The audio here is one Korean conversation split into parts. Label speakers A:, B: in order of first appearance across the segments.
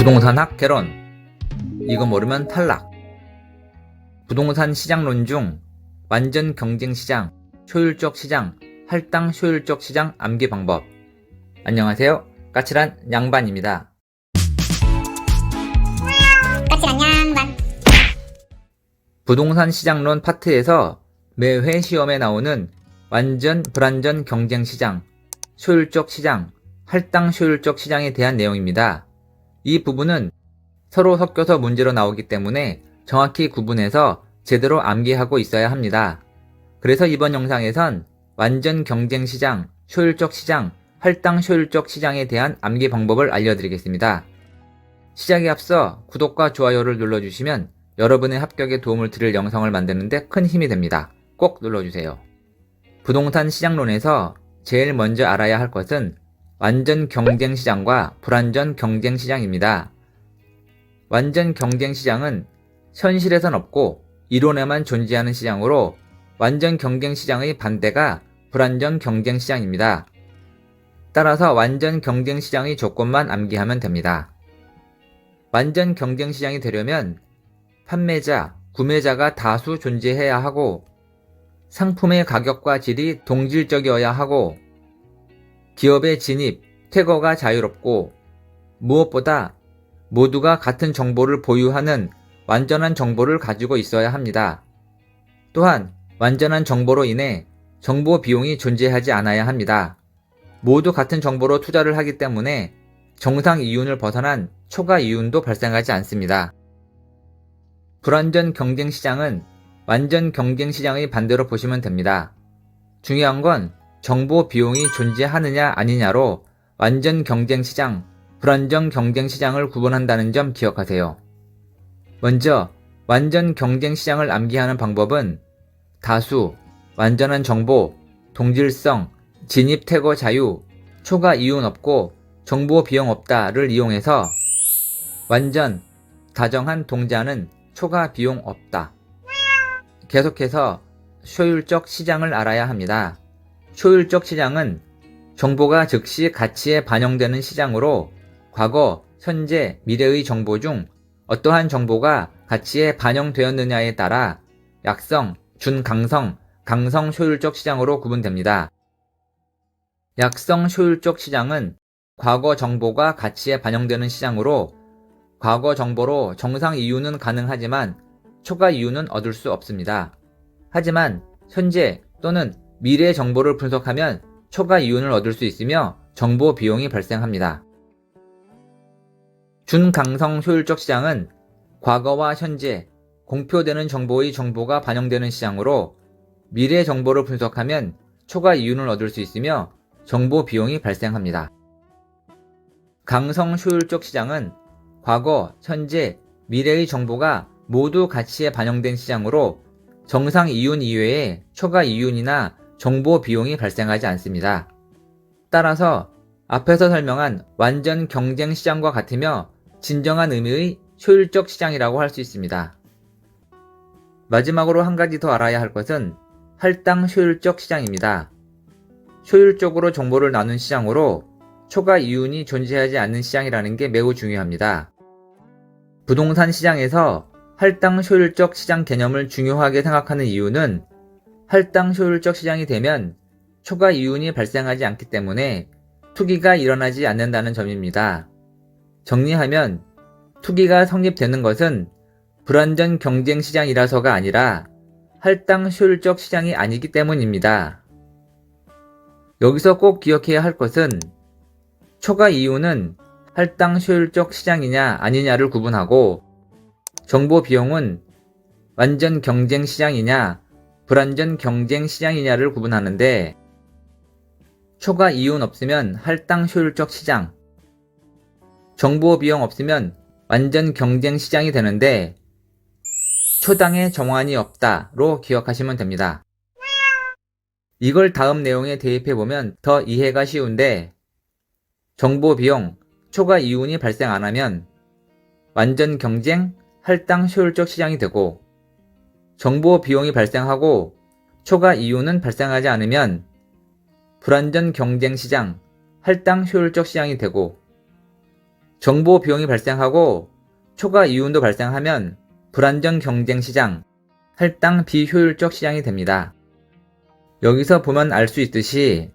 A: 부동산 학 개론. 이거 모르면 탈락. 부동산 시장론 중 완전 경쟁 시장, 효율적 시장, 할당 효율적 시장 암기 방법. 안녕하세요. 까칠한 양반입니다.
B: 까칠한 양반
A: 부동산 시장론 파트에서 매회 시험에 나오는 완전 불완전 경쟁 시장, 효율적 시장, 할당 효율적 시장에 대한 내용입니다. 이 부분은 서로 섞여서 문제로 나오기 때문에 정확히 구분해서 제대로 암기하고 있어야 합니다. 그래서 이번 영상에선 완전 경쟁 시장, 효율적 시장, 할당 효율적 시장에 대한 암기 방법을 알려드리겠습니다. 시작에 앞서 구독과 좋아요를 눌러주시면 여러분의 합격에 도움을 드릴 영상을 만드는데 큰 힘이 됩니다. 꼭 눌러주세요. 부동산 시장론에서 제일 먼저 알아야 할 것은 완전 경쟁 시장과 불완전 경쟁 시장입니다. 완전 경쟁 시장은 현실에선 없고 이론에만 존재하는 시장으로 완전 경쟁 시장의 반대가 불완전 경쟁 시장입니다. 따라서 완전 경쟁 시장의 조건만 암기하면 됩니다. 완전 경쟁 시장이 되려면 판매자, 구매자가 다수 존재해야 하고 상품의 가격과 질이 동질적이어야 하고 기업의 진입, 퇴거가 자유롭고 무엇보다 모두가 같은 정보를 보유하는 완전한 정보를 가지고 있어야 합니다. 또한 완전한 정보로 인해 정보 비용이 존재하지 않아야 합니다. 모두 같은 정보로 투자를 하기 때문에 정상 이윤을 벗어난 초과 이윤도 발생하지 않습니다. 불완전 경쟁 시장은 완전 경쟁 시장의 반대로 보시면 됩니다. 중요한 건 정보 비용이 존재하느냐 아니냐로 완전 경쟁 시장, 불완전 경쟁 시장을 구분한다는 점 기억하세요. 먼저 완전 경쟁 시장을 암기하는 방법은 다수, 완전한 정보, 동질성, 진입 퇴거 자유, 초과 이윤 없고 정보 비용 없다를 이용해서 완전, 다정한 동자는 초과 비용 없다. 계속해서 효율적 시장을 알아야 합니다. 효율적 시장은 정보가 즉시 가치에 반영되는 시장으로 과거, 현재, 미래의 정보 중 어떠한 정보가 가치에 반영되었느냐에 따라 약성, 준강성, 강성 효율적 시장으로 구분됩니다. 약성 효율적 시장은 과거 정보가 가치에 반영되는 시장으로 과거 정보로 정상 이윤은 가능하지만 초과 이윤은 얻을 수 없습니다. 하지만 현재 또는 미래 정보를 분석하면 초과 이윤을 얻을 수 있으며 정보 비용이 발생합니다. 준강성 효율적 시장은 과거와 현재 공표되는 정보의 정보가 반영되는 시장으로 미래 정보를 분석하면 초과 이윤을 얻을 수 있으며 정보 비용이 발생합니다. 강성 효율적 시장은 과거, 현재, 미래의 정보가 모두 가치에 반영된 시장으로 정상 이윤 이외에 초과 이윤이나 정보 비용이 발생하지 않습니다. 따라서 앞에서 설명한 완전 경쟁 시장과 같으며 진정한 의미의 효율적 시장이라고 할 수 있습니다. 마지막으로 한 가지 더 알아야 할 것은 할당 효율적 시장입니다. 효율적으로 정보를 나눈 시장으로 초과 이윤이 존재하지 않는 시장이라는 게 매우 중요합니다. 부동산 시장에서 할당 효율적 시장 개념을 중요하게 생각하는 이유는 할당 효율적 시장이 되면 초과 이윤이 발생하지 않기 때문에 투기가 일어나지 않는다는 점입니다. 정리하면 투기가 성립되는 것은 불완전 경쟁 시장이라서가 아니라 할당 효율적 시장이 아니기 때문입니다. 여기서 꼭 기억해야 할 것은 초과 이윤은 할당 효율적 시장이냐 아니냐를 구분하고 정보 비용은 완전 경쟁 시장이냐 불완전 경쟁 시장이냐를 구분하는데 초과 이윤 없으면 할당 효율적 시장 정보 비용 없으면 완전 경쟁 시장이 되는데 초당의 정환이 없다로 기억하시면 됩니다. 이걸 다음 내용에 대입해 보면 더 이해가 쉬운데 정보 비용, 초과 이윤이 발생 안 하면 완전 경쟁, 할당 효율적 시장이 되고 정보 비용이 발생하고 초과 이윤은 발생하지 않으면 불완전 경쟁 시장, 할당 효율적 시장이 되고 정보 비용이 발생하고 초과 이윤도 발생하면 불안정 경쟁 시장, 할당 비효율적 시장이 됩니다. 여기서 보면 알 수 있듯이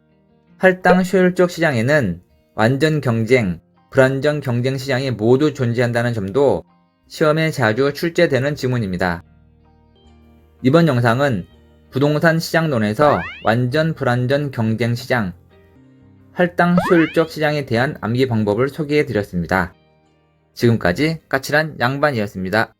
A: 할당 효율적 시장에는 완전 경쟁, 불안정 경쟁 시장이 모두 존재한다는 점도 시험에 자주 출제되는 지문입니다. 이번 영상은 부동산 시장론에서 완전 불안전 경쟁 시장, 할당 효율적 시장에 대한 암기 방법을 소개해 드렸습니다. 지금까지 까칠한 양반이었습니다.